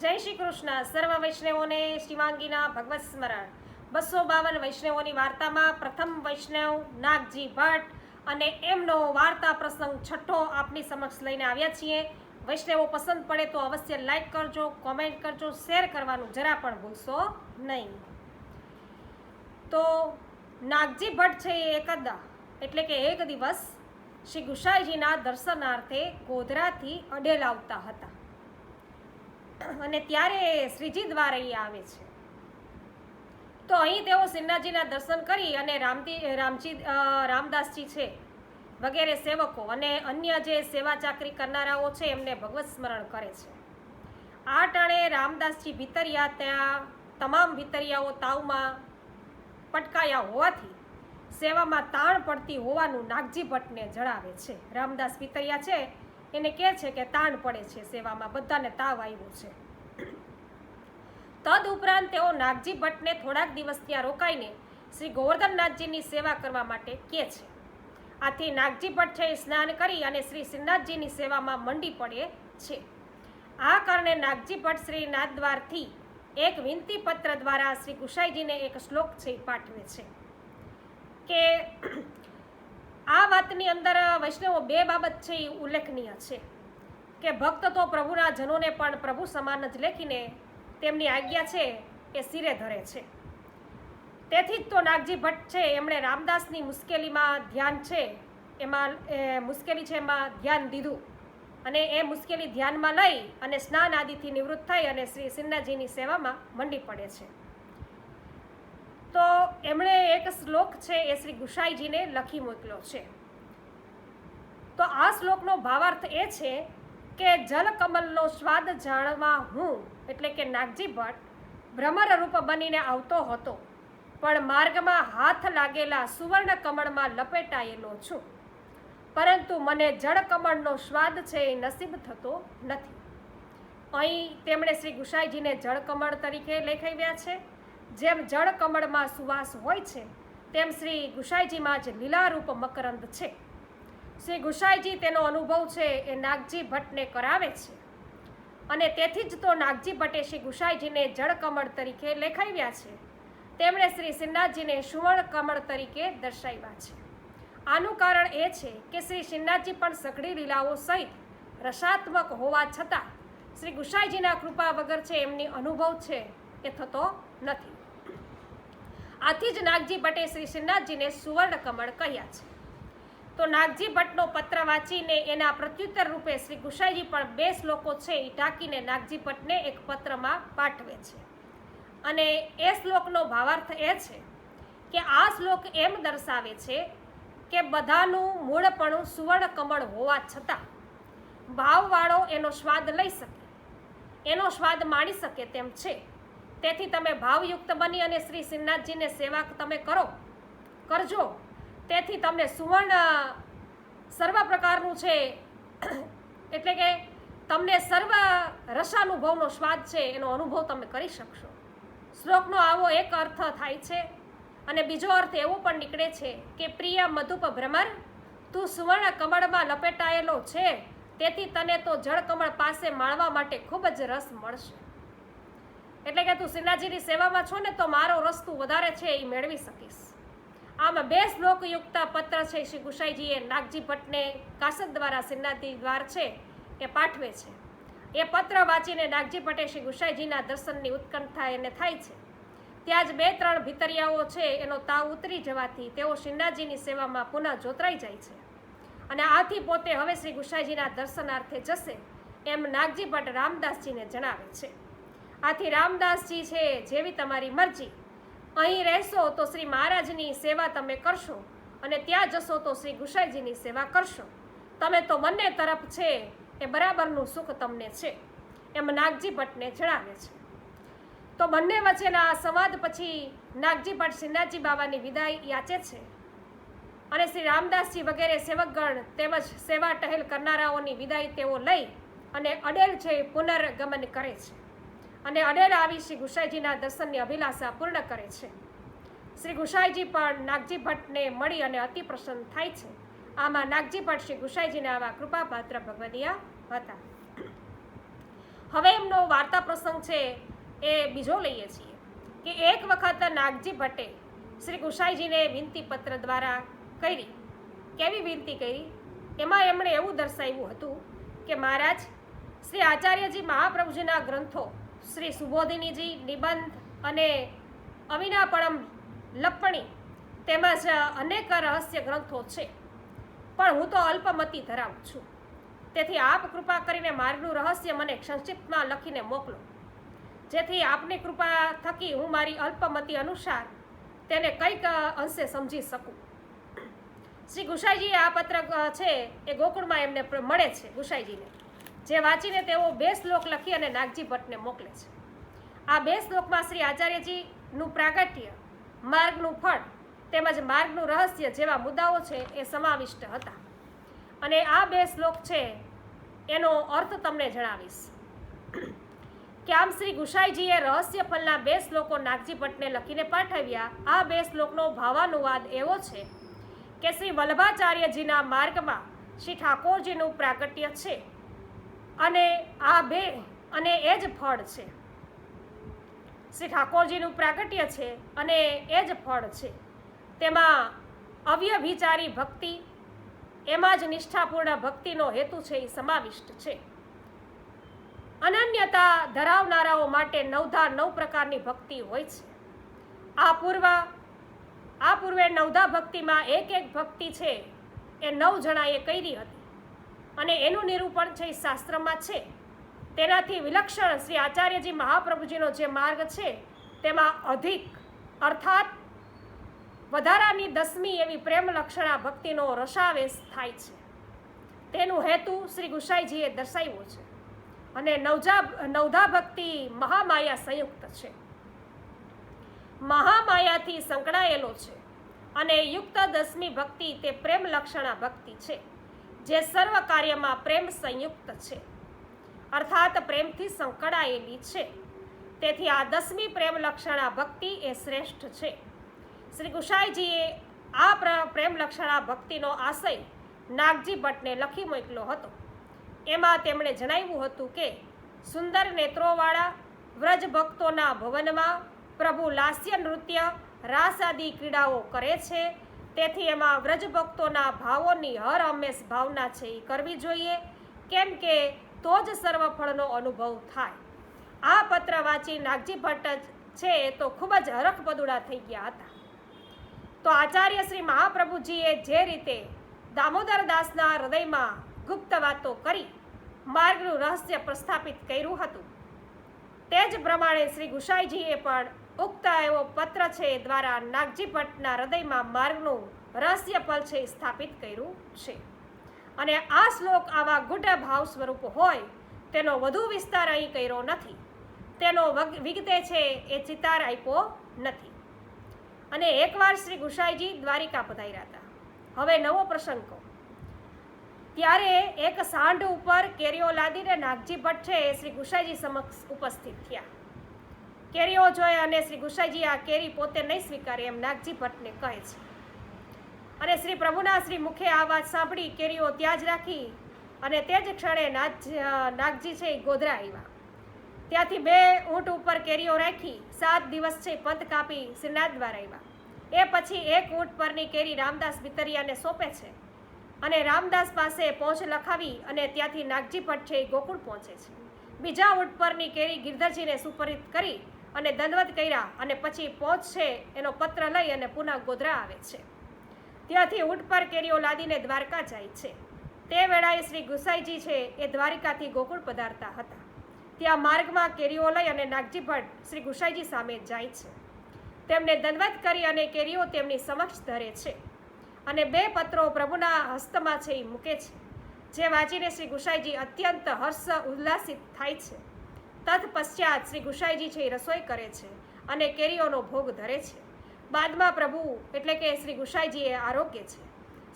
જય શ્રી કૃષ્ણ. સર્વ વૈષ્ણવોને શિવાંગીના ભગવત સ્મરણ. બસો બાવન વૈષ્ણવોની વાર્તામાં પ્રથમ વૈષ્ણવ નાગજી ભટ્ટ અને એમનો વાર્તા પ્રસંગ છઠ્ઠો આપની સમક્ષ લઈને આવ્યા છીએ. વૈષ્ણવો પસંદ પડે તો અવશ્ય લાઈક કરજો, કોમેન્ટ કરજો, શેર કરવાનું જરા પણ ભૂલશો નહીં. તો નાગજી ભટ્ટ છે એ એકદા, એટલે કે એક દિવસ શ્રી ગુસાઈજીના દર્શનાર્થે ગોધરાથી અડેલ આવતા હતા. અને ત્યારે શ્રીજી દ્વારા આવે છે. તો અહીં તેઓ સિન્હાજીના દર્શન કરી અને રામજી રામજી રામદાસજી છે, વગેરે સેવકો અને અન્ય જે સેવા ચાકરી કરનારાઓ છે, એમને ભગવત સ્મરણ કરે છે. આ ટાણે રામદાસજી ભીતરિયા ત્યાં તમામ ભીતરિયાઓ તાવમાં પટકાયા હોવાથી સેવામાં તાણ પડતી હોવાનું નાગજી ભટ્ટને જણાવે છે. રામદાસ ભીતરિયા છે એને કહે છે કે તાણ પડે છે સેવામાં, બધાને તાવ આવ્યો છે. તદ ઉપરાંત તેઓ નાગજી ભટ્ટને થોડાક દિવસ ત્યાં રોકાઈને શ્રી ગોવર્ધનનાથજીની સેવા કરવા માટે કહે છે. આથી નાગજી ભટ્ટ છે સ્નાન કરી અને શ્રી શ્રીનાથજીની સેવામાં મંડી પડે છે. આ કારણે નાગજી ભટ્ટ શ્રી નાથદ્વારથી એક વિનંતી પત્ર દ્વારા શ્રી ગુસાઈજીને એક શ્લોક છે પાઠવે છે કે આ વાતની અંદર વૈષ્ણવો બે બાબત છે એ ઉલ્લેખનીય છે. કે ભક્ત તો પ્રભુના જનોને પણ પ્રભુ સમાન જ લેખીને તેમની આજ્ઞા છે એ સિરે ધરે છે. તેથી જ તો નાગજી ભટ્ટ છે, એમણે રામદાસની મુશ્કેલીમાં ધ્યાન છે, એમાં મુશ્કેલી છે એમાં ધ્યાન દીધું. અને એ મુશ્કેલી ધ્યાનમાં લઈ અને સ્નાન આદિથી નિવૃત્ત થઈ અને શ્રી સિન્હાજીની સેવામાં મંડી પડે છે. તો એમણે એક શ્લોક છે એ શ્રી ગુસાઈજીને લખી મોકલ્યો છે. તો આ શ્લોકનો ભાવાર્થ એ છે કે જલકમલનો સ્વાદ જાણવા હું, એટલે કે નાગજી ભટ્ટ, ભ્રમર રૂપ બનીને આવતો હતો, પણ માર્ગમાં હાથ લાગેલા સુવર્ણ કમળમાં લપેટાયેલો છું. પરંતુ મને જળકમળનો સ્વાદ છે એ નસીબ થતો નથી. અહીં તેમણે શ્રી ગુસાઈજીને જળકમળ તરીકે લેખાવ્યા છે. જેમ જળકમળમાં સુવાસ હોય છે, તેમ શ્રી ગુસાઈજીમાં જ લીલારૂપ મકરંદ છે. શ્રી ગુસાઈજી તેનો અનુભવ છે એ નાગજી ભટ્ટને કરાવે છે. અને તેથી જ તો નાગજી ભટ્ટે શ્રી ગુસાઈજીને જળકમળ તરીકે લેખાવ્યા છે. તેમણે શ્રી સિન્નાજીને સુવર્ણ કમળ તરીકે દર્શાવ્યા છે. આનું કારણ એ છે કે શ્રી સિન્નાજી પણ સઘળી લીલાઓ સહિત રસાત્મક હોવા છતાં શ્રી ગુસાઈજીના કૃપા વગર છે એમની અનુભવ છે એ થતો નથી. આથી જ નાગજી ભટ્ટે શ્રી શ્રીનાથજીને સુવર્ણ કમળ કહ્યા છે. તો નાગજી ભટ્ટનો પત્ર વાંચીને એના પ્રત્યુત્તર રૂપે શ્રી ગુસાઈજી પણ બે શ્લોકો છે એ ટાંકીને નાગજી ભટ્ટને એક પત્રમાં પાઠવે છે. અને એ શ્લોકનો ભાવાર્થ એ છે કે આ શ્લોક એમ દર્શાવે છે કે બધાનું મૂળપણું સુવર્ણ કમળ હોવા છતાં ભાવવાળો એનો સ્વાદ લઈ શકે, એનો સ્વાદ માણી શકે તેમ છે. તેથી તમે ભાવયુક્ત બની અને શ્રી શ્રીનાથજીને સેવા તમે કરો, કરજો. તેથી તમને સુવર્ણ સર્વ પ્રકારનું છે, એટલે કે તમને સર્વ રસાનુભવનો સ્વાદ છે, એનો અનુભવ તમે કરી શકશો. શ્લોકનો આવો એક અર્થ થાય છે અને બીજો અર્થ એવો પણ નીકળે છે કે, પ્રિય મધુપ ભ્રમર તું સુવર્ણ કમળમાં લપેટાયેલો છે, તેથી તને તો જળકમળ પાસે માણવા માટે ખૂબ જ રસ મળશે. એટલે કે તું શ્રીનાથજીની સેવામાં છો ને તો મારો રસ્તો વધારે છે એ મેળવી શકીશ. આમાં બે શ્લોકયુક્ત પત્ર છે, શ્રી ગુસાઈજીએ નાગજી ભટ્ટને કાસદ દ્વારા શ્રીનાથજી દ્વાર છે એ પાઠવે છે. એ પત્ર વાંચીને નાગજી ભટ્ટે શ્રી ગુસાઈજીના દર્શનની ઉત્કંઠા એને થાય છે. ત્યાં જ બે ત્રણ ભીતરિયાઓ છે, એનો તાવ ઉતરી જવાથી તેઓ શ્રીનાથજીની સેવામાં પુનઃ જોતરાઈ જાય છે. અને આથી પોતે હવે શ્રી ગુસાઈજીના દર્શનાર્થે જશે, એમ નાગજી ભટ્ટ રામદાસજીને જણાવે છે. આથી રામદાસજી છે, જેવી તમારી મરજી. અહીં રહેશો તો શ્રી મહારાજની સેવા તમે કરશો અને ત્યાં જશો તો શ્રી ગુસાઈજીની સેવા કરશો. તમે તો બંને તરફ છે, એ બરાબરનું સુખ તમને છે, એમ નાગજી ભટ્ટને જણાવે છે. તો બંને વચ્ચેના સંવાદ પછી નાગજી ભટ્ટ શ્રીનાથજી બાબાની વિદાય યાચે છે. અને શ્રી રામદાસજી વગેરે સેવકગણ તેમજ સેવા ટહેલ કરનારાઓની વિદાય તેઓ લઈ અને અડેલ છે પુનર્ગમન કરે છે. અને અડેલ આવી શ્રી ગુસાઈજીના દર્શનની અભિલાષા પૂર્ણ કરે છે. શ્રી ગુસાઈજી પણ નાગજી ભટ્ટને મળી અને અતિ પ્રસન્ન થાય છે. આમાં નાગજી ભટ્ટ શ્રી ગુસાઈજીના આવા કૃપાપાત્ર ભગવદિયા હતા. હવે એમનો વાર્તા પ્રસંગ છે એ બીજો લઈએ છીએ કે એક વખત નાગજી ભટ્ટે શ્રી ગુસાઈજીને વિનંતી પત્ર દ્વારા કરી. કેવી વિનંતી કરી? એમાં એમણે એવું દર્શાવ્યું હતું કે મહારાજ, શ્રી આચાર્યજી મહાપ્રભુજીના ગ્રંથો શ્રી સુબોધિનીજી, નિબંધ અને અવિનાપણમ લપણી તેમજ અનેક રહસ્ય ગ્રંથો છે. પણ હું તો અલ્પમતી ધરાવું છું. તેથી આપ કૃપા કરીને માર્ગનું રહસ્ય મને સંક્ષિપ્તમાં લખીને મોકલો. જેથી આપની કૃપા થકી હું મારી અલ્પમતી અનુસાર તેને કંઈક અંશે સમજી શકું. શ્રી ગુસાઈજીએ આ પત્ર છે એ ગોકુળમાં એમને મળે છે ગુસાઈજીને. જે વાંચીને તેઓ બે શ્લોક લખી અને નાગજી ભટ્ટને મોકલે છે. આ બે શ્લોકમાં શ્રી આચાર્યજીનું પ્રાગટ્ય, માર્ગનું ફળ તેમજ માર્ગનું રહસ્ય જેવા મુદ્દાઓ છે એ સમાવિષ્ટ હતા. અને આ બે શ્લોક છે એનો અર્થ તમને જણાવીશ. કે આમ શ્રી ગુસાઈજીએ રહસ્ય ફલના બે શ્લોકો નાગજી ભટ્ટને લખીને પાઠવ્યા. આ બે શ્લોકનો ભાવાનુવાદ એવો છે કે શ્રી વલ્લભાચાર્યજીના માર્ગમાં શ્રી ઠાકોરજીનું પ્રાગટ્ય છે. અને આ બે અને એ જ ફળ છે. શ્રી ઠાકોરજીનું પ્રાગટ્ય છે અને એ જ ફળ છે. તેમાં અવ્યભિચારી ભક્તિ, એમાં જ નિષ્ઠાપૂર્ણ ભક્તિનો હેતુ છે એ સમાવિષ્ટ છે. અનન્યતા ધરાવનારાઓ માટે નવધા નવ પ્રકારની ભક્તિ હોય છે. આ પૂર્વ, આ પૂર્વે નવધા ભક્તિમાં એક એક ભક્તિ છે એ નવ જણાએ કરી હતી. અને એનું નિરૂપણ છે શાસ્ત્રમાં છે. તેનાથી વિલક્ષણ શ્રી આચાર્યજી મહાપ્રભુજીનો જે માર્ગ છે, તેમાં અધિક, અર્થાત વધારાની દસમી એવી પ્રેમ લક્ષણા ભક્તિનો રસાવેશ થાય છે. તેનું હેતુ શ્રી ગુસાઈજીએ દર્શાવ્યો છે અને નવજા, નવધા ભક્તિ મહામાયા સંયુક્ત છે. મહામાયાથી સંકળાયેલો છે અને યુક્ત દસમી ભક્તિ તે પ્રેમ લક્ષણા ભક્તિ છે. જે સર્વ કાર્યમાં પ્રેમ સંયુક્ત છે. અર્થાત પ્રેમથી સંકળાયેલી છે. તેથી આ દસમી પ્રેમ લક્ષણા ભક્તિ એ શ્રેષ્ઠ છે. શ્રી ગુસાઈજીએ આ પ્ર- પ્રેમ લક્ષણા ભક્તિનો આશય નાગજી ભટ્ટને લખી મોકલ્યો હતો. એમાં તેમણે જણાવ્યું હતું કે, સુંદર નેત્રોવાળા વ્રજ ભક્તોના ભવનમાં પ્રભુ લાસ્ય નૃત્ય રાસ આદિ ક્રીડાઓ કરે છે તેથી એમાં વ્રજ ભક્તોના ભાવોની હર હંમેશ ભાવના છે એ કરવી જોઈએ. કેમ કે તો જ સર્વફળનો અનુભવ થાય. આ પત્ર વાંચી નાગજી ભટ્ટ છે તો ખૂબ જ હરખપદુડા થઈ ગયા હતા. તો આચાર્ય શ્રી મહાપ્રભુજીએ જે રીતે દામોદર દાસના હૃદયમાં ગુપ્ત વાતો કરી, માર્ગનું રહસ્ય પ્રસ્થાપિત કર્યું હતું, તે જ પ્રમાણે શ્રી ગુસાઈજીએ પણ ઉક્ત એવો પત્ર છે દ્વારા નાગજી ભટ્ટના હૃદયમાં માર્ગનું રહસ્ય પલ છે સ્થાપિત કર્યું છે. અને આ શ્લોક આવા ગુઢ ભાવ સ્વરૂપ હોય તેનો વધુ વિસ્તાર અહીં કર્યો નથી. તેનો વગ- વિગતે છે એ ચિતાર આપ્યો નથી. અને એકવાર શ્રી ગુસાઈજી દ્વારિકા પધાર્યા હતા. હવે નવો પ્રસંગ કહો. ત્યારે એક સાંઢ ઉપર કેરીઓ લાદીને નાગજી ભટ્ટ છે શ્રી ગુસાઈજી સમક્ષ ઉપસ્થિત થયા. કેરીઓ જોઈએ અને શ્રી ગુસાઈજી આ કેરી પોતે નહીં સ્વીકારે એમ નાગજી ભટ્ટને કહે છે. અને શ્રી પ્રભુના શ્રી મુખે આ વાત સાંભળી કેરીઓ ત્યાં જ રાખી અને તે જ ક્ષણે નાગ નાગજી છે એ ગોધરા આવ્યા. ત્યાંથી બે ઊંટ ઉપર કેરીઓ રાખી સાત દિવસ છે પંથ કાપી શ્રીનાથ દ્વાર આવ્યા. એ પછી એક ઊંટ પરની કેરી રામદાસ બિતરિયાને સોંપે છે અને રામદાસ પાસે પહોંચ લખાવી અને ત્યાંથી નાગજી ભટ્ટ છે એ ગોકુળ પહોંચે છે. બીજા ઊંટ પરની કેરી ગિરધરજીને સુપરિત કરી અને દંડવત કર્યા અને પછી પહોંચ છે એનો પત્ર લઈ અને પુનઃ ગોધરા આવે છે. ત્યાંથી ઊંટ પર કેરીઓ લાદીને દ્વારકા જાય છે. તે વેળાએ શ્રી ગુસાઈજી છે એ દ્વારિકાથી ગોકુળ પધારતા હતા. ત્યાં માર્ગમાં કેરીઓ લઈ અને નાગજી ભટ્ટ શ્રી ગુસાઈજી સામે જાય છે. તેમને દંડવત કરી અને કેરીઓ તેમની સમક્ષ ધરે છે. અને બે પત્રો પ્રભુના હસ્તમાં છે એ મૂકે છે. જે વાંચીને શ્રી ગુસાઈજી અત્યંત હર્ષ ઉલ્લાસિત થાય છે. તત્પશ્ચાત શ્રી ગુસાઈજી છે એ રસોઈ કરે છે અને કેરીઓનો ભોગ ધરે છે. બાદમાં પ્રભુ એટલે કે શ્રી ગુસાઈજીએ આરોગ્ય છે.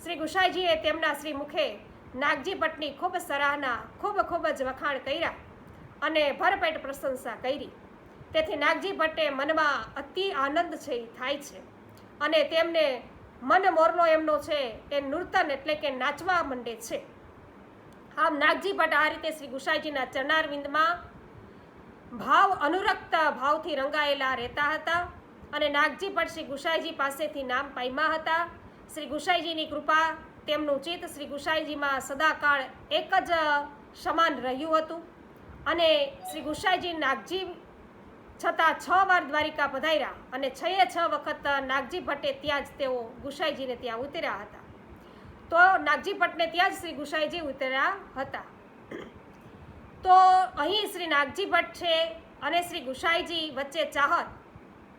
શ્રી ગુસાઈજીએ તેમના શ્રી મુખે નાગજી ભટ્ટની ખૂબ સરાહના, ખૂબ ખૂબ જ વખાણ કર્યા અને ભરપેટ પ્રશંસા કરી. તેથી નાગજી ભટ્ટે મનમાં અતિ આનંદ છે થાય છે અને તેમને મન મોરલો એમનો છે એ નૂર્તન એટલે કે નાચવા માંડે છે. આમ નાગજી ભટ્ટ આ રીતે શ્રી ગુસાઈજીના ચરણારવિંદમાં ભાવ અનુરક્ત ભાવથી રંગાયેલા રહેતા હતા અને નાગજી પણ શ્રી ગુસાઈજી પાસેથી નામ પામ્યા હતા. શ્રી ગુસાઈજીની કૃપા તેમનું ચિત્ત શ્રી ગુસાઈજીમાં સદાકાળ એક જ સમાન રહ્યું હતું. અને શ્રી ગુસાઈજી નાગજી છતાં છ વાર દ્વારિકા પધાર્યા અને છએ છ વખત નાગજી ભટ્ટે ત્યાં જ તેઓ ગુસાઈજીને ત્યાં ઉતર્યા હતા. તો નાગજી ભટ્ટને ત્યાં જ શ્રી ગુસાઈજી ઉતર્યા હતા. તો અહીં શ્રી નાગજી ભટ્ટ છે અને શ્રી ગુસાઈજી વચ્ચે ચાહત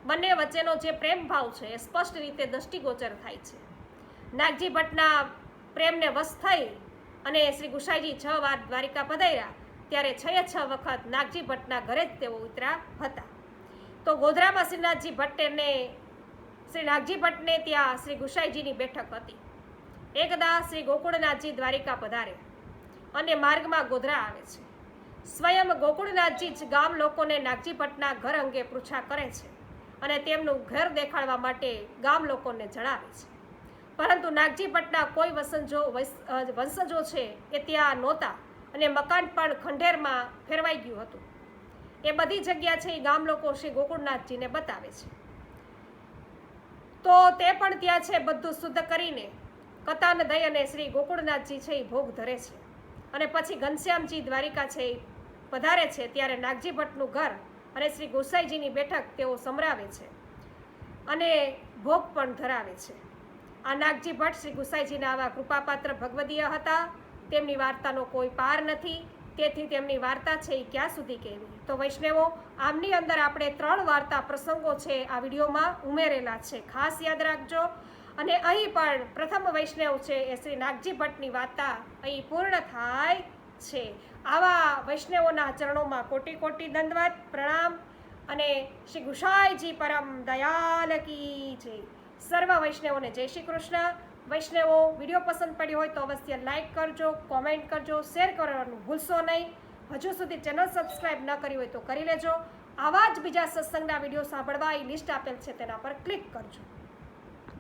બંને વચ્ચેનો જે પ્રેમ ભાવ છે એ સ્પષ્ટ રીતે દૃષ્ટિગોચર થાય છે. નાગજી ભટ્ટના પ્રેમને વશ થઈ અને શ્રી ગુસાઈજી છ વાર દ્વારિકા પધાર્યા, ત્યારે છ છ વખત નાગજી ભટ્ટના ઘરે જ તેઓ ઉતર્યા હતા. તો ગોધરામાં શ્રીનાથજી ભટ્ટને શ્રી નાગજી ભટ્ટને ત્યાં શ્રી ગુસાઈજીની બેઠક હતી. એકદા શ્રી ગોકુળનાથજી દ્વારિકા પધારે અને માર્ગમાં ગોધરા આવે છે. સ્વયં ગોકુળનાથજી જ ગામ લોકોને નાગજી ભટ્ટના ઘર અંગે પૃચ્છા કરે છે અને તેમનું ઘર દેખાડવા માટે ગામ લોકોને જણાવે છે. પરંતુ નાગજી ભટ્ટના કોઈ વસંજો વંશજો છે એ ત્યાં નહોતા અને મકાન પણ ખંડેરમાં ફેરવાઈ ગયું હતું. એ બધી જગ્યા છે એ ગામ લોકો શ્રી ગોકુળનાથજીને બતાવે છે. તો તે પણ ત્યાં છે બધું શુદ્ધ કરીને કતાન દય અને શ્રી ગોકુળનાથજી છે એ ભોગ ધરે છે. અને પછી ઘનશ્યામજી દ્વારિકા છે એ પધારે છે ત્યારે નાગજી ભટ્ટનું ઘર અને શ્રી ગોસાઈજીની બેઠક તેઓ સંભળાવે છે અને ભોગ પણ ધરાવે છે. આ નાગજી ભટ્ટ શ્રી ગુસાઈજીના આવા કૃપાપાત્ર ભગવદીય હતા. તેમની વાર્તાનો કોઈ પાર નથી. તેથી તેમની વાર્તા છે એ ક્યાં સુધી કહેવી? તો વૈષ્ણવો, આમની અંદર આપણે ત્રણ વાર્તા પ્રસંગો છે આ વિડીયોમાં ઉમેરેલા છે. ખાસ યાદ રાખજો. અને અહીં પણ પ્રથમ વૈષ્ણવ છે એ શ્રી નાગજી ભટ્ટની વાર્તા અહીં પૂર્ણ થાય. છે. આવા વૈષ્ણવોના ચરણોમાં કોટી કોટી દંડવત, પ્રણામ અને શ્રી ગુસાઈજી પરમ દયાલ કી જય. સર્વ વૈષ્ણવોને જય શ્રી કૃષ્ણ. વૈષ્ણવો, વીડિયો પસંદ પડ્યો હોય તો અવશ્ય લાઈક કરજો, કોમેન્ટ કરજો, શેર કરવાનું ભૂલશો નહીં. હજુ સુધી ચેનલ સબસ્ક્રાઇબ ન કરી હોય તો કરી લેજો. આવા જ બીજા સત્સંગના વીડિયો સાંભળવા એ લિસ્ટ આપેલ છે, તેના પર ક્લિક કરજો.